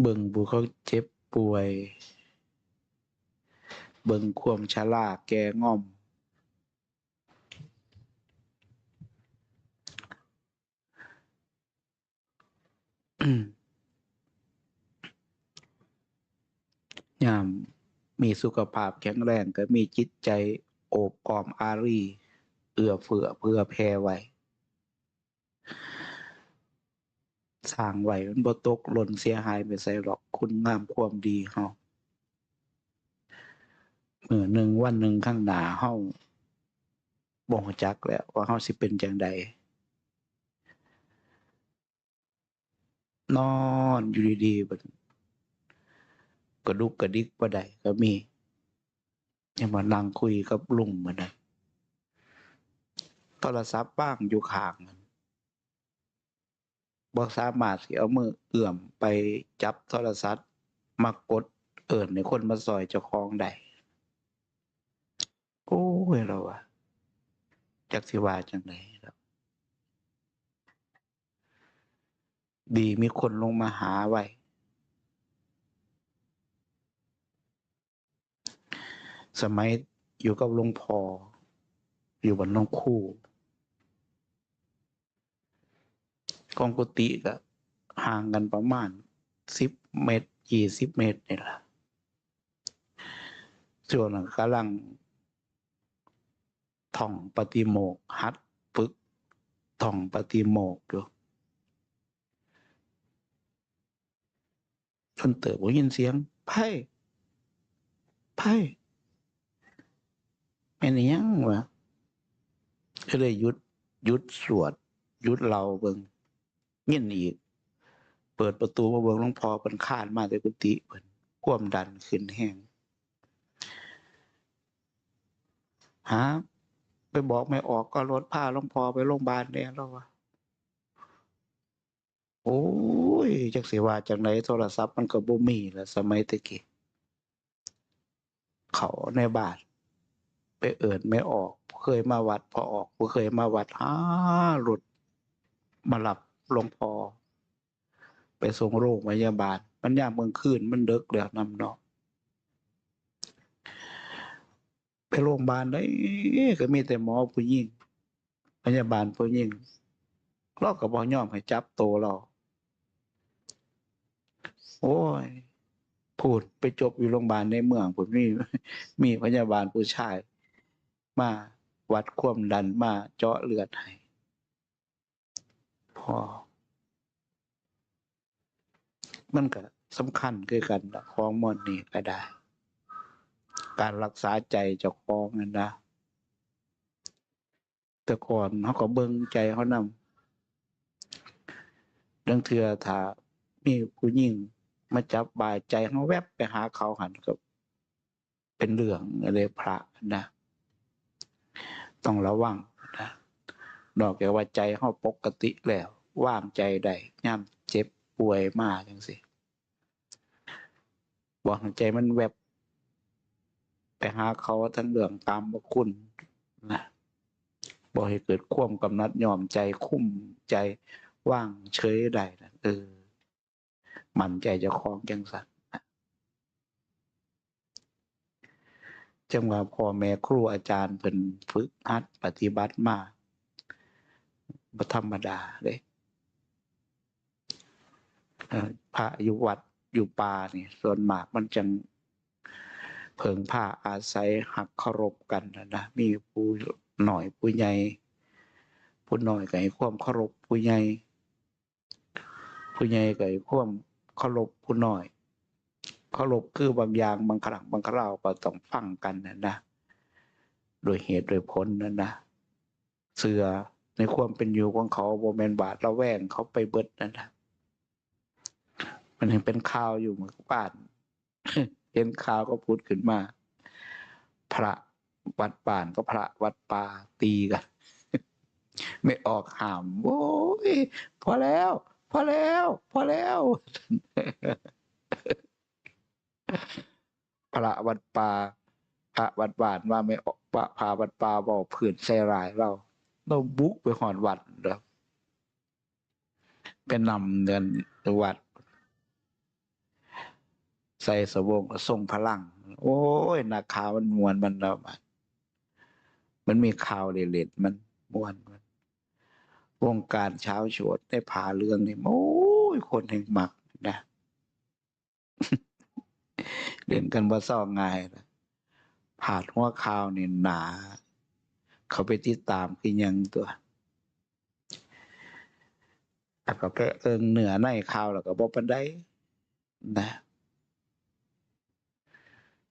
เบิ่งผู้เขาเจ็บป่วย เบิ่งความชรา แก่ง่อม ยามมีสุขภาพแข็งแรงก็มีจิตใจโอบกอมอารี เอื้อเฟื้อเพื่อแผ่ไว้ สร้างไว้มันบ่ตกหล่นเสียหายไปใส่หรอกคุณงามความดีเฮาเมื้อหนึ่งวันหนึ่งข้างหน้าเฮาบ่ฮู้จักแล้วว่าเฮาสิเป็นจังใดนอนอยู่ดีๆบัดกระดุกกระดิกบ่ได้ก็มียังมานั่งคุยกับลุงมื้อนั้นโทรศัพท์ว่างอยู่ข้างมัน บ่สามารถสิเอามือเอื้อมไปจับโทรศัพท์มากดเอิ้นให้คนมาซอยเจ้าของได้ โอ้ยเราว่าจักสิว่าจังไดครับดีมีคนลงมาหาไว้ สมัยอยู่กับหลวงพ่ออยู่บนน้องคู่ กองกุฏิก็ห่างกันประมาณสิบเมตรยี่สิบเมตรนี่แหละส่วนกำลังท่องปฏิโมกข์หัดฝึกท่องปฏิโมกอยู่จนเติบได้ยินเสียงไพ่ไพ่แม่นอิหยังวะก็เลยหยุดหยุดสวดหยุดเราเบิง เงี้ยอีก เปิดประตูมาเบิงหลวงพ่อเพิ่นคานมาแต่กุฏิเพิ่นความดันขึ้นแห้งหาไปบอกไม่ออกก็รถพาหลวงพ่อไปโรงพยาบาลแน่แล้ววะโอ้ยจักสิว่าจังไดโทรศัพท์มันก็บ่มีแล้วสมัยตะกี้เขาในบ้านไปเอิ้นไม่ออก เคยมาวัดพอออกบ่เคยมาวัดหารถมารับ หลวงพ่อไปส่งโรงพยาบาล มันยามกลางคืนมันเดึกแล้วนำเนาะไปโรงพยาบาลได้ก็มีแต่หมอผู้หญิงพยาบาลผู้หญิงเราก็บ่ยอมให้จับโตเราโอ้ยพูดไปจบอยู่โรงพยาบาลในเมืองผมมีมีพยาบาลผู้ชาย มาวัดความดันมาเจาะเลือดให้ อ มันก็สำคัญคือกันละของมดนี่ก็ได้ การรักษาใจเจ้าของนั่นนะแต่ก่อนเขาก็เบิ่งใจเขานำเรื่องเทือถามีผู้หญิงมาจับบายใจเขาแวบไปหาเขาหันก็เป็นเรื่องอะไรพระนะ ต้องระวังนะนอกจากว่าใจเขาปกติแล้ว ว่างใจได้ย่ามเจ็บป่วยมากจังสิบอกให้ใจมันแวบไปหาเขาทั้งเรื่องตามบคุณนะบอกให้เกิดควมกำนัดยอมใจคุ้มใจว่างเฉยได้นะเออ มันใจจะคล้องจังสันจังว่าพ่อแม่ครูอาจารย์เพิ่นฝึกหัดปฏิบัติมาธรรมดาเลย พระอยู่วัดอยู่ป่านี่ส่วนมากมันจังเพิงผ้าอาศัยหักเคารพกันนะนะมีผู้หน่อยผู้ใหญ่ผู้น้อยก็ให้ความเคารพผู้ใหญ่ผู้ใหญ่ก็ให้ความเคารพผู้น้อยเคารพคือบางอย่างบางครั้งบางคราวก็ต้องฟังกันนะนะโดยเหตุโดยผลนั่นนะเสือในความเป็นอยู่ของเขาบ่แมนบาดระแวงเขาไปเบิดนั่นนะ มันยังเป็นข่าวอยู่เหมือนบ้านเห็นข่าวก็พูดขึ้นมา พระวัดป่านก็พระวัดป่าตีกัน ไม่ออกหามโอ้ยพอแล้ว พอแล้ว พอแล้ว พระวัดป่าพระวัดบ้านว่าไม่ออกพระพาวัดป่าบอกผื่นใส่รายเราเราบุกไปหอนวัดเด้อเป็นนำเดินวัด ใส่สบงก็ทรงพลัง โอ้ยนักข่าวมันมวนมันแล้วมันมันมีข่าวเล็ดมันมวนมันวงการเช้าโฉดได้ผ่าเรื่องนี่โอ้ยคนแห่งมักนะเล่นกันบ่เศร้าง่ายนะผ่าดหัวข่าวนี่หนา เขาไปติดตามคือยังตัวแต่ก็ไปเอิงเหนือในข่าวแล้วก็บ่ปานใดนะ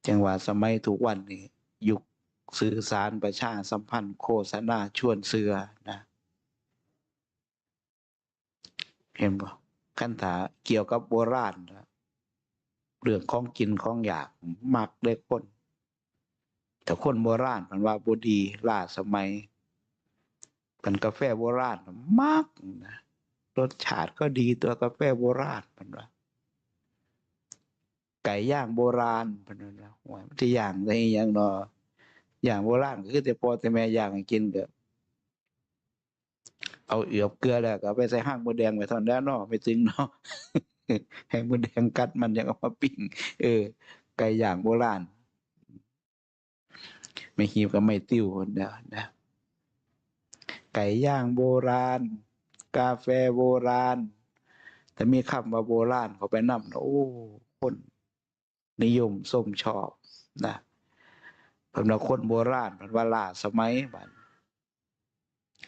จังหวะสมัยทุกวันนี้ยุคสื่อสารประชาสัมพันธ์โฆษณาชวนเสือนะเห็นบ่คันถาเกี่ยวกับโบราณนะเรื่องของกินของอยากมักได้คนแต่คนโบราณมันว่าบดีล่าสมัยเป็นกาแฟโบราณมักนะรสชาติก็ดีตัวกาแฟโบราณมันว่า ไก่ย่างโบราณพิ่นว่านะโอ้ยมันสิย่างได้อีหยังเนาะย่างโบราณก็คือแต่พอแต่แม่ย่างกินก็เอาเอือบเกลือแล้วก็ไปใส่ห้างมดแดงไว้เทอนแล้วเนาะไม่ถึงเนาะให้มดแดงกัดมันยังเอามาปิ้งเออ ไก่ย่างโบราณไม่หีบก็ไม่ติ้วคนเดียวนะ ไก่ย่างโบราณ กาแฟโบราณ แต่มีคำว่าโบราณเขาไปนำนะโอ้คน นิยมส้มชอบนะพิ่นว่าคนโบราณพิ่นว่าล่าสมัยบัด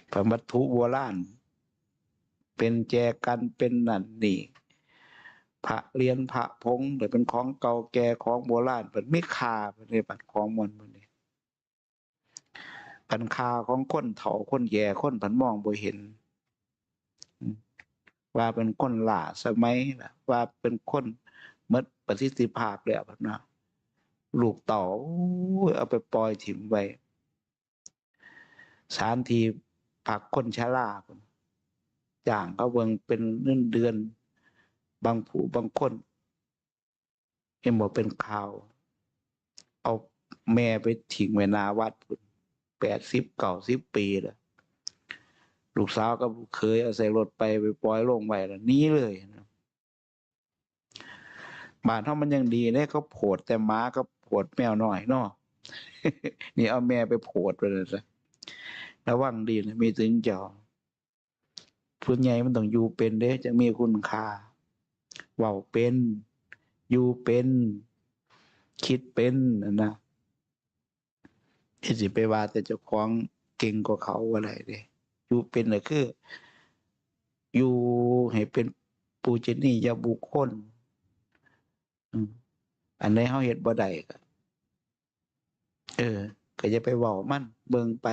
เพิ่นวัตถุโบราณเป็นแจกันเป็นนั่นนี่พระเรียนพระพงหรือเป็นของเก่าแก่ของโบราณเพิ่นมีค่าเพิ่นในบัดของมวลพวกนี้ปันคาของคนเฒ่าคนแย่คนเพันมองบ่เห็น ว่าเป็นคนหล่าสมัยว่าเป็นคน มดประสิทธิภาพแล้วบัดนะลูกเต่าโอ้ยเอาไปปล่อยถิ่มไว้สานที่ผักคนชราพุ่นจ้างเขาเบิงเป็นเงินเดือน บางผู้บางคนเห็นบอกเป็นข่าว เอาแม่ไปทิ้งไว้นาวัดพุ่นแปดสิบเก่าสิบปีแล้วลูกสาวก็เคยเอาใส่รถไปไปปล่อยลงไว้แล้วนี้เลยนะ บ้านเท่ามันยังดีเนี่ยเขาโผดแต่ม้าก็โผดแมวหน่อยเนาะนี่เอาแม่ไปโผดไปเลยซะระวังดีนะมีถึงเจ้าผู้ใหญ่มันต้องอยู่เป็นเด้จะมีคุณค่าเว้าเป็นอยู่เป็น คิดเป็นนะนะที่สิไปว่าแต่เจ้าของเก่งกว่าเขาอะไรเด้อยู่เป็นก็คือ อยู่ให้เป็นปูชนียบุคคล อันไหนเฮาเฮ็ดบ่ได้ก็เออ ก็จะไปเว้ามัน เบิ่งไป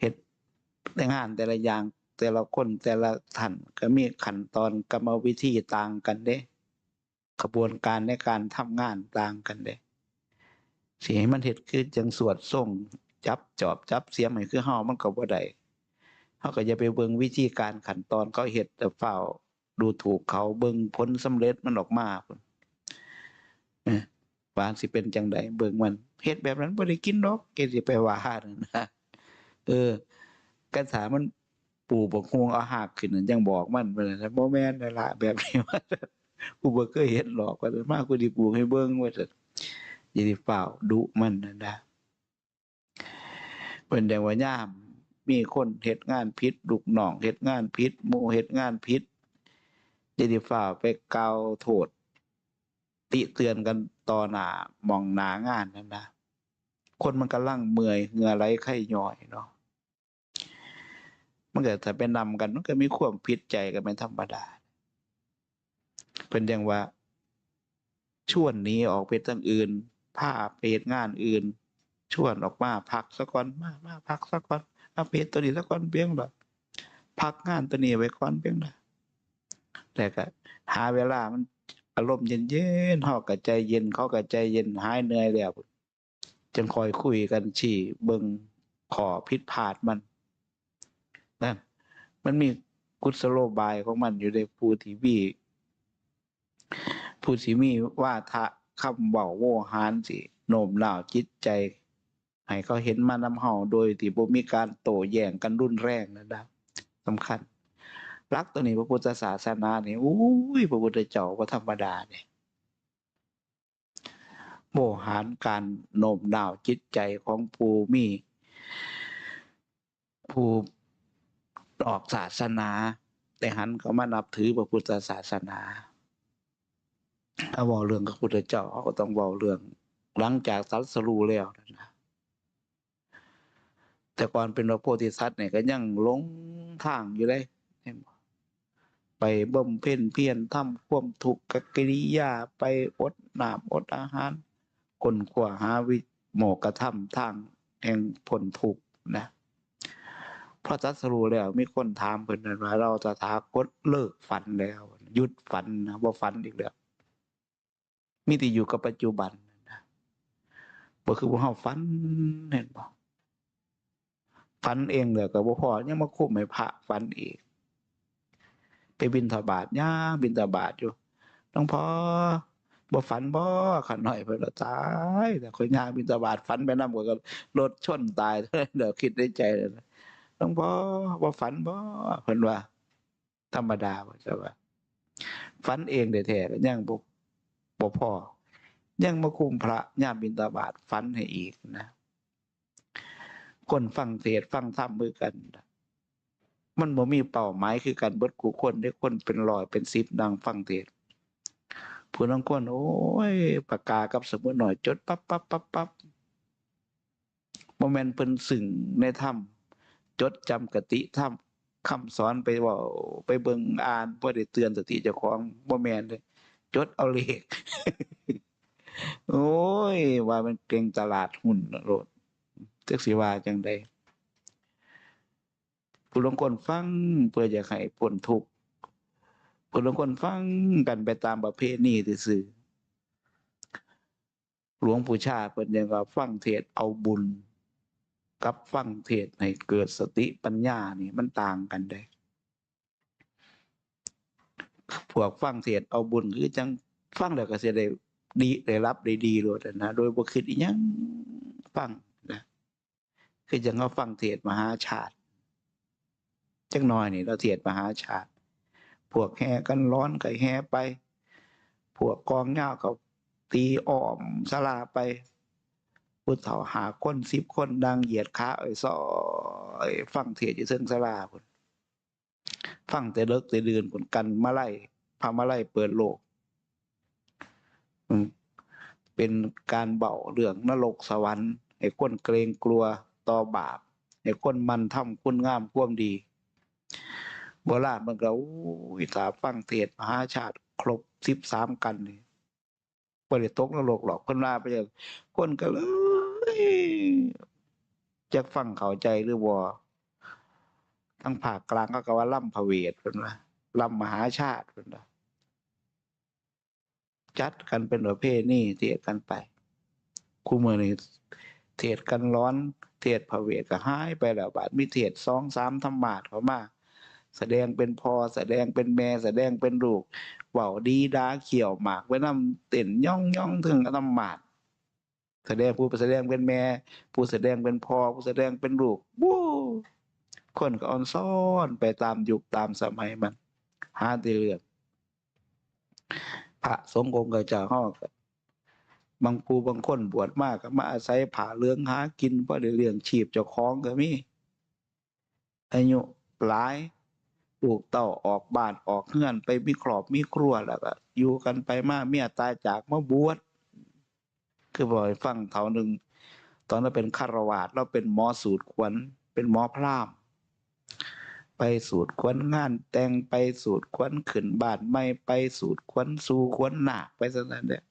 เฮ็ดในงานแต่ละอย่าง แต่ละคนแต่ละท่านก็มีขั้นตอนกรรมวิธีต่างกันเด้กระบวนการในการทำงานต่างกันเด้สิให้มันเฮ็ดคือจังสวดส่งจับจอบจับเสียมให้คือเฮามันก็บ่ได้เฮาก็อย่าไปเบิ่งวิธีการขั้นตอนเขาเฮ็ดแต่เฝ้าดูถูกเขาเบิ่งผลสำเร็จมันออกมาพุ่น เออว่าสิเป็นจังไดเบิ่งมันเฮ็ดแบบนั้นบ่ได้กินดอกเกสิไปว่านั่นะเออกันถามมันปลูกบักฮวงเอาหากขึ้นยังบอกมันว่าซั่นบ่แม่นนั่นล่ะแบบนี้ว่ากูบ่เคยเห็นหรอกว่าซั่นมากูสิปลูกให้เบิ่งว่าซั่นอย่าสิฟ้าดุมันนั่นนะเพิ่นได้ว่ายามมีคนเฮ็ดงานผิดลูกน้องเฮ็ดงานผิดหมู่เฮ็ดงานผิดอย่าสิฟ้าไปกล่าวโทษ ติเตือนกันต่อหน้ามองหน้างานนั่นนะคนมันกำลังเมื่อยเหงื่อไหลไข้ย่อยเนาะมันก็ถ้าไปนำกัน มันก็มีความผิดใจกันเป็นธรรมดาเป็นอย่างว่า ชวนนี้ออกไปทางอื่นพาไปเฮ็ดงานอื่น ชวนออกมาพักซะก่อนมามาพักซะก่อนเอาไปเฮ็ดตัวนี้ซะก่อนเพียงดอกพักงานตัวนี้ไว้ก่อนเพียงดอแต่ก็หาเวลามัน อารมณ์เย็นๆเฮาก็ใจเย็นเขาก็ใจเย็นหายเหนื่อยแล้วจึงคอยคุยกันชี้เบิงขอผิดพลาดมันนั่นมันมีกุศโลบายของมันอยู่ในผู้ที่มีผู้ที่มีว่าทะคำเว้าโวหารสิโน้มน้าวจิตใจ ให้เขาเห็นมานำเฮาโดยที่บ่มีการโต้แย้งกันรุนแรงนะนะสำคัญ หลักตัวนี้พระพุทธศาสนาเนี่โอ้ยพระพุทธเจ้าบ่ธรรมดานี่โมหารการโน้มน้าวจิตใจของผู้มีผู้ออกศาสนา แต่หันเขามานับถือพระพุทธศาสนาถ้าเว้าเรื่องพระพุทธเจ้าเขาก็ต้องเว้าเรื่อง หลังจากตรัสรูแล้วนะแต่ก่อนเป็นพระโพธิสัตว์เนี่ยก็ยังหลงทางอยู่เลยเห็นบ่ ไปบ่มเพ็ญเพียรทำความทุกขกิริยาไปอดหน้ำอดอาหารคนขวาหาวิโมกระทำทางแห่งผลทุกนะเพราะตรัสรู้แล้วมีคนถามเพิ่นนั่นว่าเราจะถาคตเลิกฝันแล้วหยุดฝันนะบ่ฝันอีกแล้วมีแต่อยู่กับปัจจุบันนะบ่คือพวกเฮาฝันเห็นบ่ฝันเองแล้วก็บ่พอยังมาคุมให้พระฝันอีก ไปบิณฑบาตย่างบิณฑบาตอยู่หลวงพ่อบ่ฝันบ่ขันหน่อยเพิ่นตายแต่ข่อยย่างบิณฑบาตฝันไปนำก็รถชนตายเดี๋ยวคิดในใจเลยนะหลวงพ่อบ่ฝันบ่เพิ่นว่า ธรรมดาว่าจะว่าฝันเองแท้ๆก็ยังบ่บ่พอยังมาคุมพระยามบิณฑบาตฝันให้อีกนะ คนฟังเทศฟังธรรมมือกัน มันบ่มีเป้าหมายคือกันเบิดกูคนได้คนเป็นร้อยเป็นสิบดังฟังเทศผู้นังคนโอ้ยปากกากับสมุดหน่อยจดปั๊บปั๊บปั๊บปั๊บโมเมนต์เพิ่นสึ่งในธรรมจดจำกติธรรมคำสอนไปว่าไปเบิ่งอ่านบ่ได้เตือนสติเจ้าของบ่แม่นเลยจดเอาเลขโอ้ย ว่ามันเก่งตลาดหุ้นโลดจักสิว่าจังใด ผู้ลางคนฟังเพื่ออยากให้พ้นทุกข์ผู้ลางคนฟังกันไปตามประเพณีซื่อหลวงปู่ชาเพิ่นยังว่าฟังเทศเอาบุญ กับฟังเทศให้เกิดสติปัญญานี่มันต่างกันได้พวกฟังเทศเอาบุญคือจังฟังแล้วก็เสิได้ดีได้รับได้ดีโลดนะโดยบ่คิดอีหยังฟังนะคือจังว่าฟังเทศมหาชาติ จักหน่อยนี่เราเทศน์มหาชาติ พวกแห่กันร้อนก็แห่ไป พวกกองเหย้าก็ตีอ้อมศาลาไปผู้เฒ่าหาคน10คนดังเหยียดขาเอ้ยซอยฟังเทศน์อยู่เทิงศาลาพุ่นฟังแต่เลิกแต่เดื่นพุ่นกันมาไล่พามาไล่เปิดโลก เป็นการเบาเรื่องนรกสวรรค์ให้คนเกรงกลัวต่อบาปให้คนมันทำคุณงามความดี โบราณมันก็อู้ยถ้าฟังเทศมหาชาติ ครบ13กันนี่บ่ได้ตกนรกหรอกเพิ่นว่าไปจังคนก็เลยจักฟังเข้าใจหรือบ่ทางภาคกลางเขาก็ว่าล่ำพระเวทเพิ่นว่าล่ำมหาชาติเพิ่นว่าจัดกันเป็นประเภทนี้เทศกันไปคู่มือนี้เทศกันร้อน เทศพระเวทก็หายไปแล้วบาดมีเทศสองสามธรรมาสเข้ามา แสดงเป็นพ่อแสดงเป็นแม่แสดงเป็นลูกเว้าดีดาเขียวหมากไว้นำเต้นย่องย่องถึงธรรมาสแสดงผู้แสดงเป็นแม่ ผู้แสดงเป็นพ่อผู้แสดงเป็นลูกวู้คนก็อ่อนซ้อนไปตามยุคตามสมัยมันหาต่เรือพระสงฆ์องค์เจ้าเฮาบางผู้บางคนบวชมากก็มาอาศัยผ้าเลืองหากินบ่ได้เลี้ยงชีพเจ้าของก็มีอายุหลาย ลูกเต้าออกบ้านออกเรือนไปมีครอบมีครัวแล้วก็อยู่กันไปมาเมียตายจากมาบวชคือบ่ให้ฟังเฒ่าหนึ่งตอนนั้นเป็นฆราวาสเราเป็นหมอสูตรขวัญเป็นหมอพราหมณ์ไปสูตรขวัญงาน แต่งไปสูตรขวัญขึ้นบ้านใหม่ไปสูตรขวัญสู่ขวัญนาคไปซั่นนั้นแหละ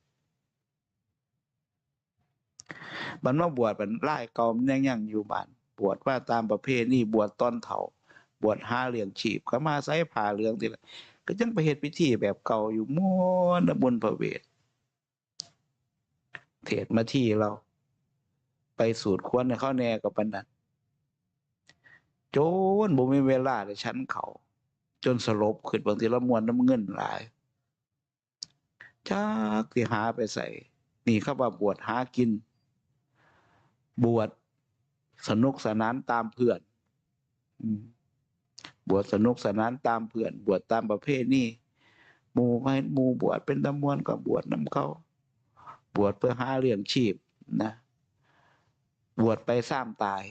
มันมาบวชเป็นลายเก่ามันยังยังอยู่บ้านบวชว่าตามประเพณีบวชตอนเฒ่า บวชหาเลี้ยงชีพก็มาใส่ผ้าเหลืองนี่แหละก็ยังไปเฮ็ดพิธีแบบเก่าอยู่ม่วนบนพระเวทเทศมาที่เรา ไปสูตรควรให้าแน่กับปานนั้นจนบ่มีเวลาได้ฉันเขาจนสลบขึ้นบางทีละมวนน้ำเงินหลายจักสิหาไปใส่ นี่เขาว่าบวชหากิน บวชสนุกสนานตามเพื่อน อืม บวชสนุกสนานตามเพื่อน บวชตามประเพณีหมู่ให้หมู่บวชเป็นตำมวนก็บวชนํเขา บวชเพื่อหาเลี้ยงชีพนะบวชไปสร้างตาย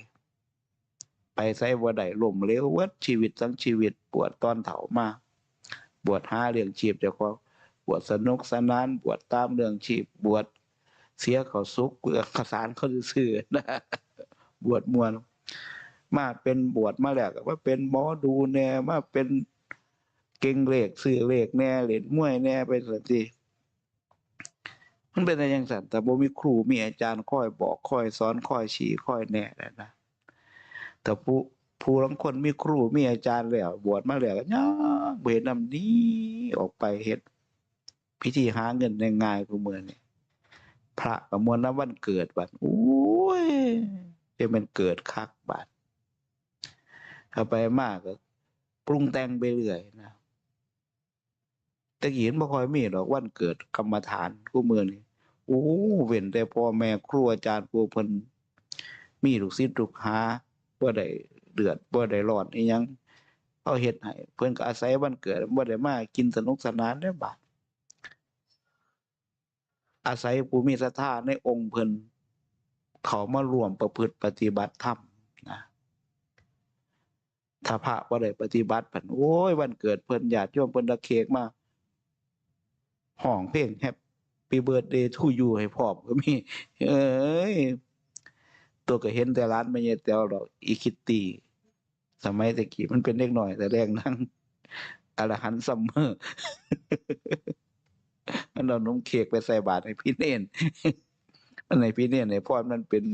ไปใส่บ่ได้ล่มเหลวเวิดชีวิตทั้งชีวิตบวชตอนเฒ่ามา บวชหาเลี้ยงชีพเจ้าของบวชสนุกสนาน บวชตามเรื่องชีพบวชเสียเขาสุขเพื่อขสารเขาซื่อนะบวชมวน มาเป็นบวชมาแล้วก็ว่าเป็นหมอดูแน่มาเป็นเก่งเลขซื้อเลขแน่เล่นมวยแน่ไปสันติมันเป็นอะไรอย่างสันแต่บ่มีครูมีอาจารย์คอยบอกคอยสอนคอยชี้คอยแน่นะนะแต่ผู้ผู้ลางคนมีครูมีอาจารย์แล้วบวชมาแล้วก็ย่าเวรนำนี้ออกไปเฮ็ดพิธีหาเงินง่ายกูเมือนี่พระประมวลน้ำวันเกิดบัดโอ้ยจะมันเกิดคักบัด เข้าไปมากก็ปรุงแต่งไปเรื่อยนะแต่กี้เห็นบ่คอยมีดอกวันเกิดกรรมฐานกูมือนี่โอ้เว้นแต่พ่อแม่ครูอาจารย์ผู้เพิ่นมีลูกศิษย์ลูกหาบ่ได้เดือดบ่ได้ร้อนอีหยังเขาเฮ็ดให้เพิ่นก็อาศัยวันเกิดบ่ได้มากินสนุกสนานได้บาดอาศัยผู้มีศรัทธาในองค์เพิ่นเขามาร่วมประพฤติปฏิบัติธรรม ถ้าพระบ่ได้ปฏิบัติผันโอ้ยวันเกิดเพิ่นญาติโยมเพิ่นตะเค้กมาห้องเพลงแฮปปี้เบิร์ดเดย์ทูยูให้พร้อมก็มี เอ้ย ตัวก็เห็นแต่ร้านไม่ใช่แต่ดอกอีคิตตี้สมัยตะกี้มันเป็นเด็กหน่อย แต่แรงนั่งอรหันต์ซัมเมอร์มันเอานมเค้กไปใส่บาตรให้พี่เน่นอันไหนพี่เน่นในพรมันเป็น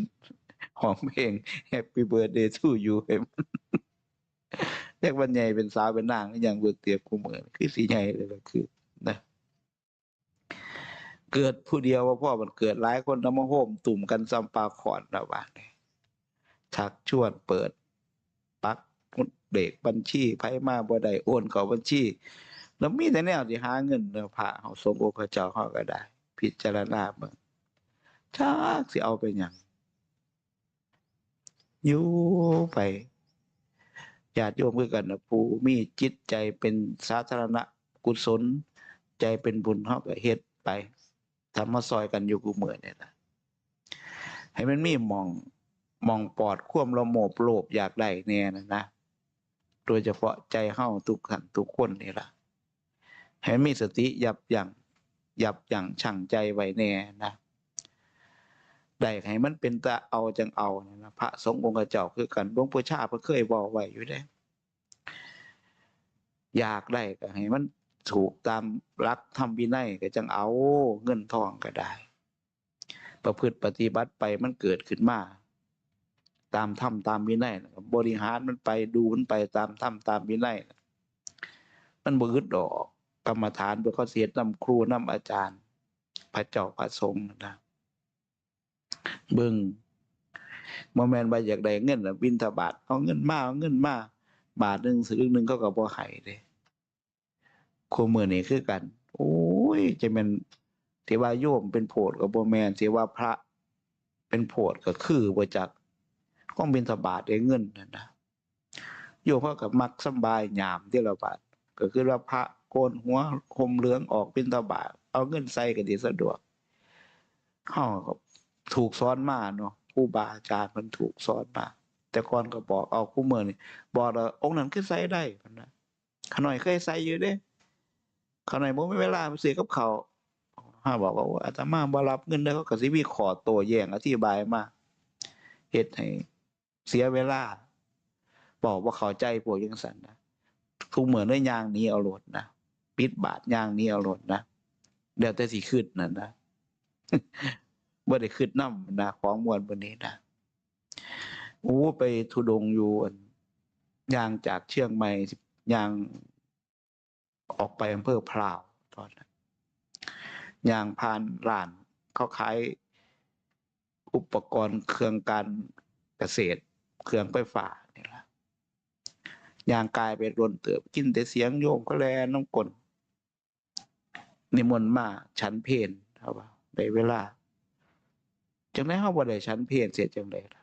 ห้องเพลง Happy Birthday to you ให้มัน แยกวันใหญ่เป็นสาวเป็นนางอย่างเบิกเตียบกูเหมือนคือสีใหญ่เลยก็คือนะเกิดผู้เดียวว่าพ่อมันเกิดหลายคนนำมาโฮมตุ่มกันซัมปาขอนระบาดนี่ชักชวนเปิด ปักมุดเบกบัญชีไผมาบ่ได้โอนเข้าบัญชี แล้วมีแต่แนวที่หาเงินเนาะพระเฮาสมโอพระเจ้าเฮาก็ได้ พิจารณาเบิ่งชักสิเอาไปหยังอยู่ไป ญาติโยมคือกันนะผู้มีจิตใจเป็นสาธารณะกุศล ใจเป็นบุญเฮาก็เฮ็ดไปทำมาซอยกันอยู่กูเมื้อเนี่ยนะให้มันมีมองมองปอดควมระโมบโลภอยากได้แน่นะนะโดยเฉพาะใจเฮาทุกขันทุกคนนี่ละให้มีสติยับยั้งยับยั้งชั่งใจไว้แน่นะ ได้ให้มันเป็นตาเอาจังเอาเนี่ยนะพระสงฆ์องค์เจ้าคือกันหลวงปู่ชาเพิ่นเคยบอกไว้อยู่เด้อยากได้ก็ให้มันถูกตามรักธรรมวินัยก็จังเอาเงินทองก็ได้ ประพฤติปฏิบัติไปมันเกิดขึ้นมา ตามธรรมตามวินัยบริหารมันไปดูมันไปตามธรรมตามวินัยมันบ่อึดดอก กรรมฐานเพื่อเขาเสียนำครูนำอาจารย์ พระเจ้าพระสงฆ์นะ เบิ่งบ่แมนว่าอยากได้เงินน่ะบิณฑบาตเอาเงินมาเอาเงินมาบาทหนึ่งสลึงหนึ่งเขาก็บ่ให้เด้คู่มือนี้คือกัน โอ้ยจะแม่นเที่ว่าโยมเป็นโพดก็บ่แมนสิว่าพระ เป็นโพดก็คือบ่จักของบิณฑบาตได้เงินนั่นนะโยมเขาก็มักสบายยามที่ละบาทก็คือว่าพระโกนหัวห่มเหลืองออกบิณฑบาตเอาเงินใส่ก็ดีสะดวกเฮา ถูกสอนมาเนาะครูบาอาจารย์มันถูกสอนมา แต่ก่อนก็บอกเอาคู่มือนี่บอกว่าองค์นั้นคือใส่ได้พันนะขน่อยเคยใส่อยู่เด้ขน่อยบ่มีเวลาไปซื้อกับเขาห้าบอกว่าอาตมาบ่รับเงินได้เขาก็สิมีขอโต้แย้งอธิบายมาเฮ็ดให้เสียเวลา บอกว่าเข้าใจพวกจังซั่นนะทุกมื้อได้ยางนี้เอาโลดนะปิดบาทย่างนี้เอาโลดนะแล้วแต่สิคิดนั่นนะ บ่ได้คิดนำนะของมวลบนนี้นะโอ้ไปทุดงอยู่ย่างจากเชียงใหม่ย่างออกไปอำเภอพร้าวตอนนั้นย่างผ่านร้านเขาขายอุปกรณ์เครื่องการเกษตร เครื่องไฟฟ้านี่ละย่างกายไปรนเติบกินแต่เสียงโยมก็แลน้ำกลนนิมนต์มา ฉันเพลครับว่าได้เวลา จังได๋เฮาบ่ได้ฉันเพลเสียจังได๋ล่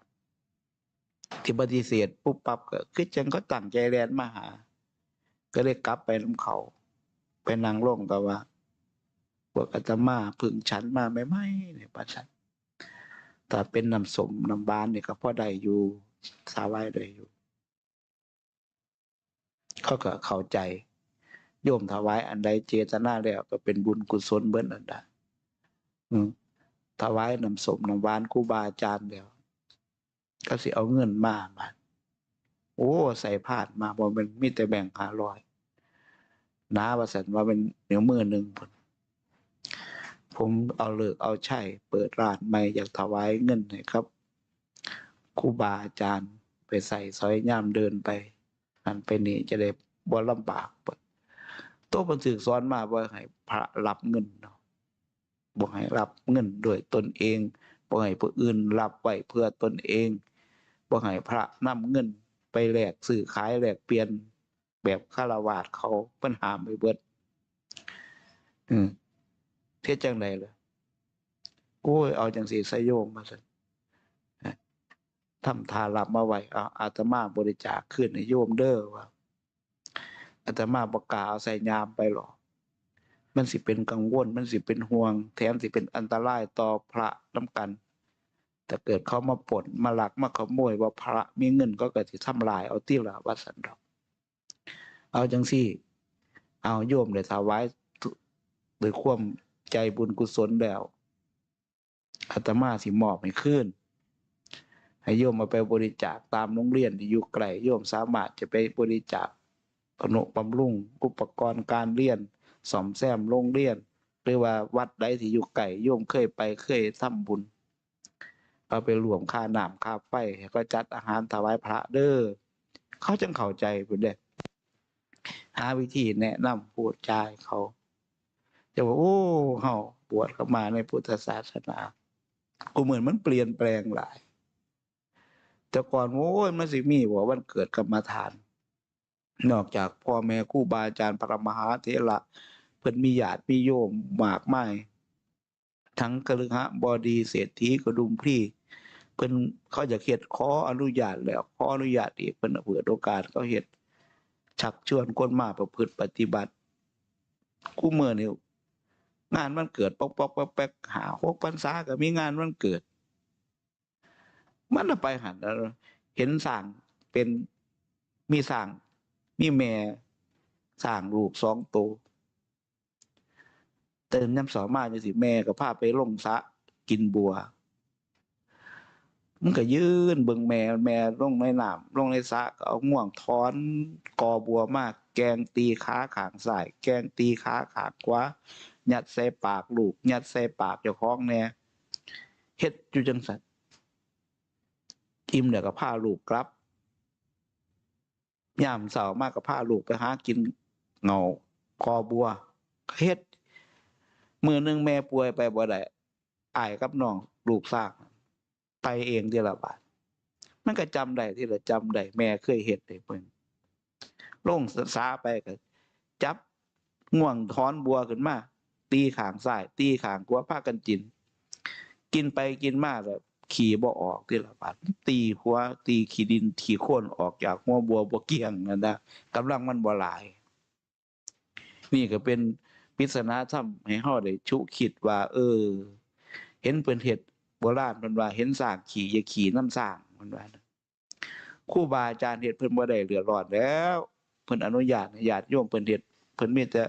ที่ปฏิเสธปุ๊บปั๊บก็คือจังเขาตั้งใจแลนมาหา ก็เลยกลับไปนำเขาไปนั่งลงก็ว่าพวกอาตมาพึ่งฉันมาไม่ไม่เนี่ยป้าฉันแต่เป็นน้ำสมน้ำบานเนี่ยก็พ่อได้อยู่สาวายได้อยู่เขาก็เข้าใจ โยมถวายอันใดเจตนาแล้วก็เป็นบุญกุศลเบิ้นอันใดอืม ถวายน้ำสมน้ำหวานครูบาอาจารย์แล้วก็สิเอาเงินมาบัดโอ้ ใส่พาดมาบ่เป็นมีแต่แบ่งหารอยน้าว่าสันว่าเป็นเหนียวมือหนึ่งพุ่นผมเอาเลิกเอาใช่เปิดร้านใหม่อยากถวายเงินให้ครับครูบาอาจารย์ ไปใส่ซอยย่ามเดินไปนั่นไปนี่จะได้บ่ลำบากปดโต๊ะบันทึกสอนมาว่ให้พระรับเงินเนาะ บ่ให้รับเงินโดยตนเองบ่ให้ผู้อื่นรับไว้เพื่อตนเองบ่ให้พระนำเงินไปแลกซื้อขายแลกเปลี่ยนแบบฆราวาสเขาเพิ่นหามไปเบิดอืมเท็ดจังไดล่ะโอ้ยเอาจังสีสยโยมมาซั่นทำทารับมาไว้เอาอาตมาบริจาคขึ้นให้โยมเด้อว่าอาตมาบ่กาเอาใส่ยามไปหรอก มันสิเป็นกังวล มันสิเป็นห่วง แถมสิเป็นอันตรายต่อพระน้ำกัน แต่เกิดเขามาปดมาหลักมาขโมยว่าพระมีเงินก็เกิดสิทำลายเอาที่ละวัดสันดอก เอาจังซี่ เอาโยมเลยถวายโดยความใจบุญกุศลแล้วอาตมาสิมอบให้ขึ้นให้โยมมาไปบริจาคตามโรงเรียนที่อยู่ไกลโยมสามารถจะไปบริจาคอนุบำรุงอุปกรณ์การเรียน สอมแซมโรงเรียน หรือว่าวัดใดที่อยู่ไกลโยมเคยไปเคยทำบุญเอาไปรวมค่าน้ำค่าไฟให้ก็จัดอาหารถวายพระเด้อเขาจังเข้าใจพุ่นเด้หาวิธีแนะนำพูดจาให้เขาจะว่าโอ้เฮาบวชเข้ามาในพุทธศาสนากูเหมือนมันเปลี่ยนแปลงหลาย แต่ก่อนโอ้ยมันสิมีว่าวันเกิดกรรมฐาน นอกจากพ่อแม่ครูบาอาจารย์พระมหาเถระเพิ่นมีญาติมีโยมมากมายทั้งกฤหบอดีเศรษฐีกระดุมพรีเพิ่นเขาจะเฮ็ดขออนุญาตแล้วขออนุญาตอีกเพิ่นเปิดโอกาสเขาเฮ็ดชักชวนคนมาประพฤติปฏิบัติคู่เมื่อนี่งานวันเกิดปอกปอกแป๊กแป๊กหาหกพรรษาก็มีงานวันเกิด มันไปหันเห็นสร้างเป็นมีสร้าง มีแม่สร้างลูกสองตัวเติมน้ำสอมาจังสิแม่ก็พาไปลงสะกินบัว มันก็ยืนเบิ่งแม่แม่ลงในน้ำลงในสะก็เอาง่วงถอนกอบัวมาก แกงตีขาขางซ้ายแกงตีขาขางขวายัดใส่ปากลูกยัดใส่ปากเจ้าของแน่เฮ็ดอยู่จังสันอิ่มเดี๋ยวก็พาลูกกลับ ยามเสามากก็พาลูกไปหากินเงากอบัวเฮ็ดมือหนึงแม่ป่วยไปบ่ได้อายกับน้องลูกสร้างไปเองเดียวละบาทมันก็จำได้ที่ละจำได้แม่เคยเฮ็ดได้เพิ่นลงสาไปก็จับง่วงถอนบัวขึ้นมาตีขางซ้ายตีขางขวาพากันจิน กินไปกินมาแบบ ขี่บ่ออกที่ละบาทตีหัวตีขี้ดินขีโคลนออกจากหัวบัวบ่เกียงนั่นนะกำลังมันบ่หลาย นี่ก็เป็นปริศนาธรรมให้เฮาได้ชุคิดว่า เออ เห็นเพิ่นเฮ็ดโบราณเพิ่นว่าเห็นสร้างขี่อย่าขี่น้ำสร้างเพิ่นว่านครูบาอาจารย์เฮ็ดเพิ่นบ่ได้เดือรอนแล้วเพิ่นอนุญาตญาติโยมเพิ่นเฮ็ดเพิ่นมีแต่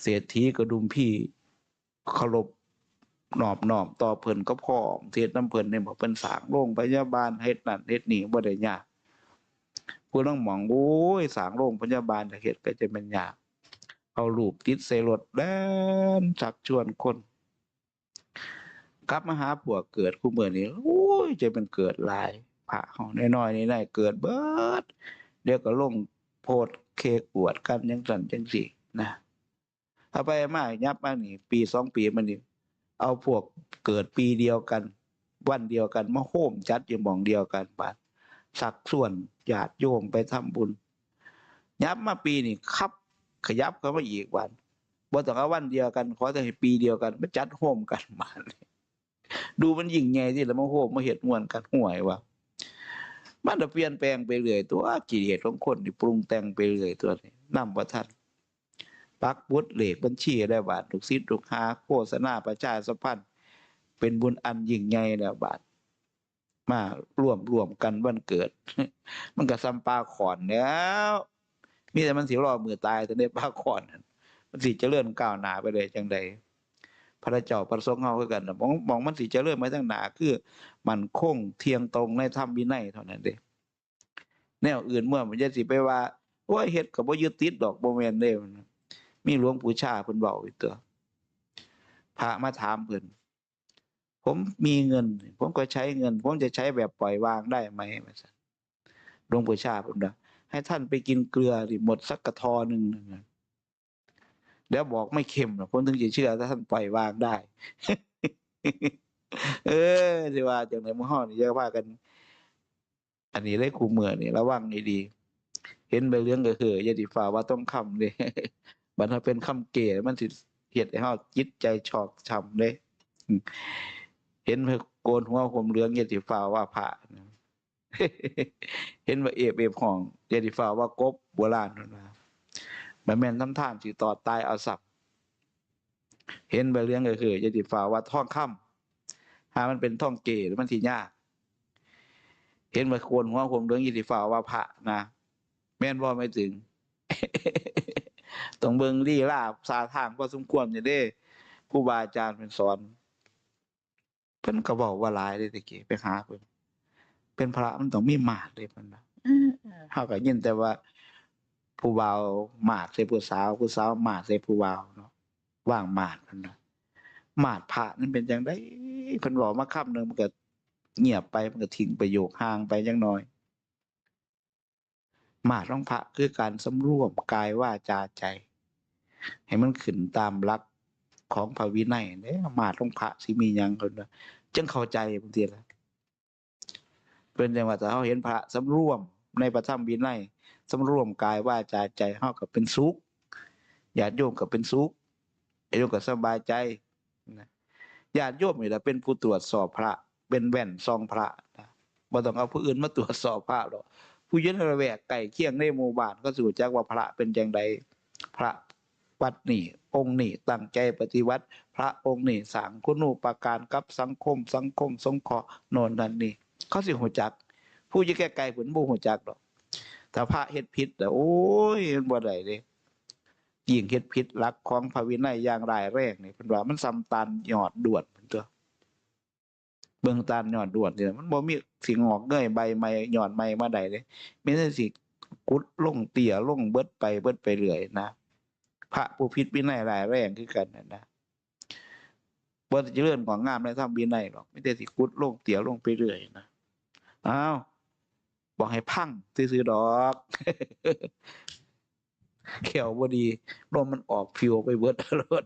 เศรษฐีกระดุมพี่เคารพ นอบนอมต่อเพิ่นก็พร้อมเทศน้ำเพิ่นเนี่ยบ่เพิ่นสางโรงพยาบาลเฮ็ดนั่นเฮ็ดนี่บ่ได้ยากผู้ลางหมองโอ้ยสางโรงพยาบาลถ้าเฮ็ดก็จะเป็นยากเอารูปติดใส่รถแล่นชักชวนคนกลับมาหาผัวเกิดคู่มื้อนี้โอ้ยจะเป็นเกิดหลายพระเฮาน้อยๆนี่ได้เกิดเบิดเดี๋ยวก็ลงโพดเคกอวดกันจังซั่นจังซี่นะเอาไปมายับมานี่ ปีสองปีมันนี่ เอาพวกเกิดปีเดียวกัน วันเดียวกันมาโฮมจัดอยู่หม่องเดียวกันบาดสักส่วนญาติโยมไปทำบุญ ยับมาปีนี่คับ ขยับเข้ามาอีกวันบ่ต้องเอาวันเดียวกัน ขอแต่ปีเดียวกันมาจัดโฮมกันมาเลยดูมันยิ่งใหญ่ที่แล้วมาโฮมมาเฮ็ดมวนกันห่วยว่ามันจะเปลี่ยนแปลงไปเรื่อยตัวกิเลสของคนที่ปรุงแต่งไปเรื่อยตัวนี้นำบ่ทัน ปักบุตรเลขบัญชีได้บาทลูกศิษย์ลูกหาโฆษณาประชาสัมพันธ์เป็นบุญอันยิ่งใหญ่แล้วบาทมาร่วมรวมกันวันเกิด มันก็ซ้ำปลาขอนแล้วมีแต่มันสิรอมือตายแต่ในปลาขอนมันสิเจริญก้าวหนาไปเลยจังใดพระเจ้าประสงค์เฮาคือกันน่มองมองมันสิเจริญมาทั้งหนาคือ มันคงเทียงตรงในธรรมวินัยเท่านั้นเด้แนวอื่นเมื่อมันจะสิไปว่าโอ้ยเฮ็ดก็บ่ยึดติดดอกโบ่แม่นเด้ มีหลวงปู่ชาเพิ่นเว้าอีกตัวพระมาถามเพิ่นผมมีเงิน ผมก็ใช้เงิน ผมจะใช้แบบปล่อยวางได้ไหมว่าซั่นหลวงปู่ชาเพิ่นว่าให้ท่านไปกินเกลือดิหมดสักกระทอหนึงนะเดี๋ยวบอกไม่เค็มหรอกผมถึงจะเชื่อถ้าท่านปล่อยวางได้ เออสิว่าจังได๋มื้อเฮานี่จะว่ากัน อันนี้เลยคู่มือนี่ระวังดีๆเห็นใบเรื่องก็คืออย่าสิฝ่าว่าต้องคำเด้ บัดถ้าเป็นคำเก๋มันสิเฮ็ดให้เฮาจิตใจชอกช้ำเด้เห็นเพิ่นโกนหัวผมเหลืองอย่าสิฝ่าว่าพระเห็นว่าเอฟเอฟของอย่าสิฝ่าว่ากบโบราณนั่นนะมันแม่นทำท่านสิต่อตายเอาสับเห็นใบเรื่องก็คืออย่าสิฝ่าว่าท่องค่ำหามันเป็นท่องเกหรือมันสิยากเห็นว่าควรหัวผมเรื่องยี่สิฟ้าว่าพระนะแม่นบ่ไม่ถึง ต้องเบิ่งลี่ลาบสาทางพอสมควรอยู่เด้ผู้บาอาจารย์เป็นสอน เพิ่นก็บอกว่าหลายเลยตะกี้ไปหาเพิ่นเป็นพระมันต้องมีมาดเลยเพิ่นนะเฮาก็ยินแต่ว่า ผู้บ่าวมาดใส่ผู้สาว ผู้สาวมาดใส่ผู้บ่าวเนาะว่างมาดเพิ่นนะมาดพระนั่นเป็นจังไดเพิ่นบอกมาคำหนึงมันก็เงียบไปมันก็ทิ้งประโยคห่างไปจังน้อยมาดของพระคือการสำรวมกายวาจาใจ ให้มันขึ้นตามหลักของพระวินัยเด้มาดของพระสิมียังเพิ่นจึงเข้าใจบางทีละเพิ่นจังว่าถ้าเฮาเห็นพระสำรวมในพระธรรมวินัยสำรวมกายว่าจาใจเฮาก็เป็นสุขญาติโยมก็เป็นสุขญาติโยมก็สบายใจนะญาติโยมนี่แหละเป็นผู้ตรวจสอบพระ เป็นแว่นซองพระนะบ่ต้องเอาผู้อื่นมาตรวจสอบพระหรอกผู้ยืนระแวกไก่เคียงในหมู่บ้านก็สู่จักว่าพระเป็นจังใดพระ วัดนี่องค์นี่ตั้งใจปฏิวัติ พระองค์นี่สร้างคุณูปการกับสังคม สังคมสงเคราะห์โน่นนั่นนี่เขาสิหูจัก ผู้ยู่ไกลๆเพิ่นบ่หูจักดอกถ้าพระเฮ็ดผิดแต่โอ้ยมันบ่ได้เด้ยิ่งเฮ็ดผิดหลักของพระวินัยอย่างรายแรงนี่เพิ่นว่ามันซ้ำตานหยอดด่วนเพิ่นตัวเบิ่งตานหยอดด่วนนี่มันบ่มีสิงอกเงยใบใหม่ยอดใหม่มาได้เด้มีแต่สิกุดลงเตี้ยลงเบิดไปเบิดไปเรื่อยนะ พระผู้ผิดวินัยหลายแรงคือกันนั่นนะบ่ได้เจริญของงามในธรรมวินัยหรอกไม่ได้สิกุดลงเตี๋ยลงไปเรื่อยนะอ้าวบอกให้พังซื้อดอกเขียวบดีลมมันออกผิวไปเบิดรถ